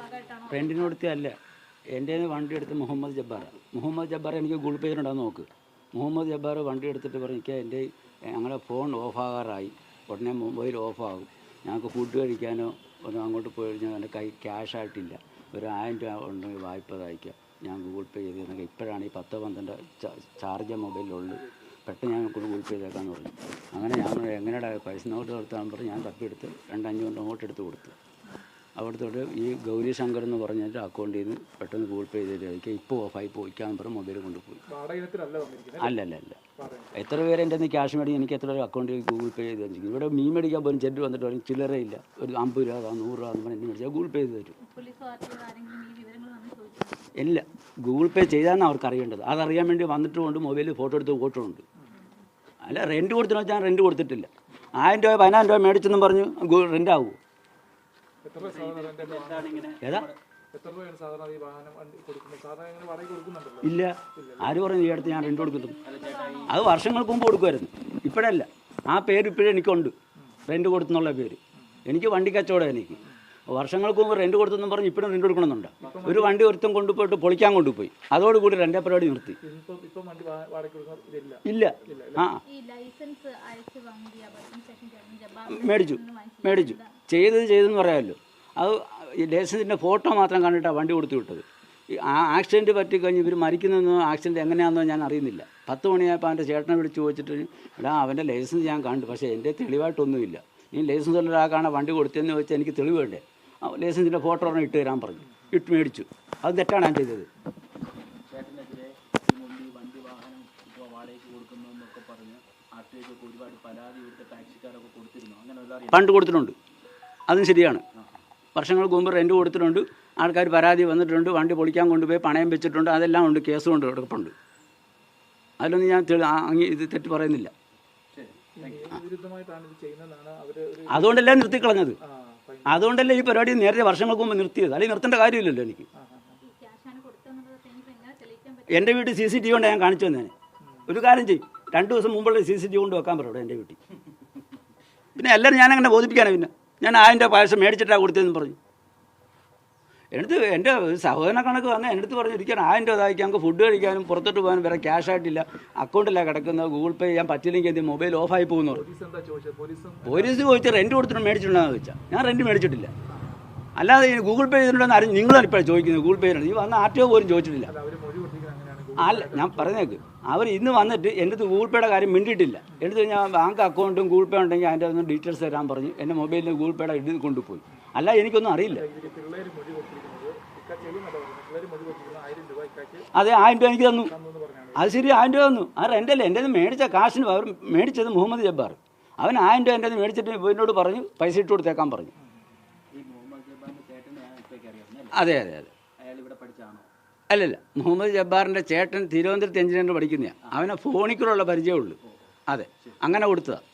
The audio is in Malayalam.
ഭാഗമായിട്ടാണോ അല്ല. എന്റെ വണ്ടി എടുത്ത് മുഹമ്മദ് ജബ്ബാർ മുഹമ്മദ് ജബ്ബാർ എനിക്ക് ഗൂഗിൾ പേ ഉണ്ടെന്ന് നോക്ക്. മുഹമ്മദ് ജബ്ബാർ വണ്ടി എടുത്തിട്ട് പറഞ്ഞു എനിക്ക് എന്റെ ഞങ്ങളുടെ ഫോൺ ഓഫാകാറായി. ഉടനെ മൊബൈൽ ഓഫാകും. ഞങ്ങൾക്ക് ഫുഡ് കഴിക്കാനോ ഒന്നും അങ്ങോട്ട് പോയി കഴിഞ്ഞാൽ എന്റെ കൈ ക്യാഷ് ആയിട്ടില്ല. ഒരു ആയിരം രൂപ ഉണ്ടെങ്കിൽ വായ്പ തയ്ക്കാം. ഞാൻ ഗൂഗിൾ പേ ചെയ്ത് തന്നെ ഇപ്പോഴാണ് ഈ പത്ത് പന്ത്രണ്ട് ചാർജ് മൊബൈലുള്ളൂ പെട്ടെന്ന് ഞാൻ കൊണ്ട് ഗൂഗിൾ പേ ചെയ്തേക്കാന്ന് പറഞ്ഞു. അങ്ങനെ ഞാൻ എങ്ങനെയാണ് പൈസ നോട്ട് കൊടുത്താൽ പറഞ്ഞു ഞാൻ തപ്പിയെടുത്ത് രണ്ടഞ്ഞൂറ് നോട്ട് എടുത്ത് കൊടുത്തു. അവിടുത്തോട്ട് ഈ ഗൗരി ശങ്കർ എന്ന് പറഞ്ഞിട്ട് അക്കൗണ്ടിൽ നിന്ന് പെട്ടെന്ന് ഗൂഗിൾ പേ ചെയ്തിട്ട് ഇപ്പോൾ ഓഫായി പോയിക്കാൻ പറഞ്ഞ് മൊബൈൽ കൊണ്ടുപോയി. അല്ല? അല്ല. അല്ല എത്ര പേര് എന്റെ നിന്ന് ക്യാഷ് മേടിക്കും എനിക്ക് എത്ര അക്കൗണ്ടിൽ ഗൂഗിൾ പേ ചെയ്ത് തന്നിരിക്കും ഇവിടെ മീൻ മേടിക്കാൻ പോലും ചെല്ലു വന്നിട്ട് പറയും ചില്ലറ ഇല്ല. ഒരു അമ്പത് രൂപ നൂറ് രൂപ എന്ന് പറഞ്ഞ് മേടിച്ചാൽ ഗൂഗിൾ പേ ചെയ്ത് തരും. ഇല്ല. ഗൂഗിൾ പേ ചെയ്താലാണ് അവർക്ക് അറിയേണ്ടത്. അതറിയാൻ വേണ്ടി വന്നിട്ടുമുണ്ട് മൊബൈലിൽ ഫോട്ടോ എടുത്ത് ഫോട്ടോണ്ട് അല്ല റെന്റ് കൊടുത്തിട്ട് ഞാൻ റെന്റ് കൊടുത്തിട്ടില്ല. ആയിരം രൂപ പതിനായിരം രൂപ മേടിച്ചെന്നും പറഞ്ഞു റെന്റ് ആവുമോ എത്ര രൂപ സാധാരണ റെന്റ് വാഹനം- ഏതാ? എത്ര രൂപയാണ് സാധാരണ ഈ വാഹനം വണ്ടി കൊടുക്കുന്നത്? സാധാരണ ഇങ്ങനെ വാടക ഇല്ല. ആര് പറഞ്ഞു ഈ അടുത്ത് ഞാൻ റെന്റ് കൊടുക്കുന്നു അത് വർഷങ്ങൾക്ക് മുമ്പ് കൊടുക്കുമായിരുന്നു. ഇപ്പോഴല്ല. ആ പേര് ഇപ്പോഴും എനിക്കുണ്ട്. റെന്റ് കൊടുത്തെന്നുള്ള പേര്. എനിക്ക് വണ്ടി കച്ചവടം എനിക്ക്. വർഷങ്ങൾക്ക് മുമ്പ് റെന്റ് കൊടുത്തെന്ന് പറഞ്ഞ് ഇപ്പോഴും റെന്റ് കൊടുക്കണമെന്നുണ്ട്. ഒരു വണ്ടി ഒരുത്തം കൊണ്ടുപോയിട്ട് പൊളിക്കാൻ കൊണ്ടുപോയി. അതോടുകൂടി രണ്ടേ പരിപാടി നിർത്തി. ഇല്ല. ആ മേടിച്ചു. മേടിച്ചു. ചെയ്തത് ചെയ്തെന്ന് പറയാമല്ലോ. അത് ഈ ലൈസൻസിന്റെ ഫോട്ടോ മാത്രം കണ്ടിട്ടാണ് വണ്ടി കൊടുത്തു വിട്ടത്. ഈ ആ ആക്സിഡന്റ് പറ്റിക്കഴിഞ്ഞ് ഇവർ മരിക്കുന്നതെന്നോ ആക്സിഡന്റ് എങ്ങനെയാണെന്നോ ഞാൻ അറിയുന്നില്ല. പത്ത് മണിയായപ്പോൾ അവന്റെ ചേട്ടനെ വിളിച്ച് ചോദിച്ചിട്ട് എടാ അവന്റെ ലൈസൻസ് ഞാൻ കണ്ടു പക്ഷേ എന്റെ തെളിവായിട്ടൊന്നുമില്ല. ഈ ലൈസൻസ് ഉള്ള ഒരാൾക്കാണ് വണ്ടി കൊടുത്തതെന്ന് ചോദിച്ചാൽ എനിക്ക് തെളിവ് വേണ്ടേ? ആ ലൈസൻസിന്റെ ഫോട്ടോ ഒരെണ്ണം ഇട്ട് തരാൻ പറഞ്ഞു. ഇട്ട് മേടിച്ചു. അത് തെറ്റാണ് ഞാൻ ചെയ്തത്. പണ്ട് കൊടുത്തിട്ടുണ്ട്. അതും ശരിയാണ്. വർഷങ്ങൾക്ക് മുമ്പ് റെന്റ് കൊടുത്തിട്ടുണ്ട് ആൾക്കാർ പരാതി വന്നിട്ടുണ്ട് വണ്ടി പൊളിക്കാൻ കൊണ്ടുപോയി പണയം വെച്ചിട്ടുണ്ട് അതെല്ലാം ഉണ്ട് കേസ് കൊണ്ട് കിടപ്പുണ്ട്. അതിലൊന്നും ഞാൻ അങ്ങ് ഇത് തെറ്റ് പറയുന്നില്ല. അതുകൊണ്ടല്ലേ നിർത്തിക്കളഞ്ഞത്. അതുകൊണ്ടല്ല ഈ പരിപാടി നേരത്തെ വർഷങ്ങൾക്ക് മുമ്പ് നിർത്തിയത്. അല്ലെങ്കിൽ നിർത്തേണ്ട കാര്യമില്ലല്ലോ എനിക്ക്. എന്റെ വീട്ടിൽ സി സി ടി വി കൊണ്ട് ഞാൻ കാണിച്ചു തന്നെ. ഒരു കാര്യം ചെയ്യും. രണ്ട് ദിവസം മുമ്പുള്ള സി സി ടി വി കൊണ്ട് വെക്കാൻ പറയും എന്റെ വീട്ടിൽ. പിന്നെ എല്ലാവരും ഞാനങ്ങനെ അങ്ങനെ ബോധിപ്പിക്കാനാണ് പിന്നെ. ഞാൻ ആയിന്റെ പായസം മേടിച്ചിട്ടാണ് കൊടുത്തതെന്ന് പറഞ്ഞു. എടുത്ത് എന്റെ സഹോദരനെ കണക്ക് വന്നാൽ എന്റെ അടുത്ത് പറഞ്ഞു ഇരിക്കാൻ ആയിരം നമുക്ക് ഫുഡ് കഴിക്കാനും പുറത്തോട്ട് പോകാനും വേറെ ക്യാഷ് ആയിട്ടില്ല. അക്കൗണ്ടിലാണ് കിടക്കുന്നത്. ഗൂഗിൾ പേ ചെയ്യാൻ പറ്റില്ലെങ്കിൽ എന്ത് മൊബൈൽ ഓഫായി പോകുന്നു പോലീസ് ചോദിച്ച് ചോദിച്ചാൽ റെന്റ് കൊടുത്തിട്ട് മേടിച്ചിട്ടുണ്ടെന്ന് ചോദിച്ചാൽ ഞാൻ റെന്റ് മേടിച്ചിട്ടില്ല. അല്ലാതെ ഗൂഗിൾ പേ ചെയ്തിട്ടുണ്ടെന്ന് ആരും നിങ്ങളാണ് ഇപ്പോഴാണ് ചോദിക്കുന്നത്. ഗൂഗിൾ പേ ചെയ്തിട്ടുണ്ട്? ഈ വന്ന ആർ ടി ഒ പോലും ചോദിച്ചിട്ടില്ല. അല്ല അല്ല ഞാൻ പറഞ്ഞേക്ക്. അവർ ഇന്ന് വന്നിട്ട് എന്റെ അടുത്ത് ഗൂഗിൾ പേയുടെ കാര്യം മിണ്ടിയിട്ടില്ല. എടുത്ത് ഞാൻ ബാങ്ക് അക്കൗണ്ടും ഗൂഗിൾ പേ ഉണ്ടെങ്കിൽ അതിന്റെ ഒന്ന് ഡീറ്റെയിൽസ് തരാൻ പറഞ്ഞു. എന്റെ മൊബൈലിൽ ഗൂഗിൾ പേയുടെ ഇടി കൊണ്ടുപോയി. അല്ല എനിക്കൊന്നും അറിയില്ല. അതെ ആയിരം രൂപ എനിക്ക് തന്നു. അത് ശരി ആയിരം രൂപ തന്നു. ആ റെന്റല്ലേ എന്റെ മേടിച്ച കാശിന് അവർ മേടിച്ചത് മുഹമ്മദ് ജബ്ബാർ. അവൻ ആയിരം രൂപ എന്റെ മേടിച്ചിട്ട് എന്നോട് പറഞ്ഞു പൈസ ഇട്ട് കൊടുത്തേക്കാൻ പറഞ്ഞു. അതെ അതെ അതെ. അയാൾ ഇവിടെ പഠിച്ചാണോ അല്ലല്ല മുഹമ്മദ് ജബ്ബാറിന്റെ ചേട്ടൻ തിരുവനന്തപുരത്ത് എഞ്ചിനീയറിന്റെ പഠിക്കുന്നതാണ് അവനെ ഫോണിക്കുള്ള പരിചയമുള്ളൂ. അതെ അങ്ങനെ കൊടുത്തതാണ്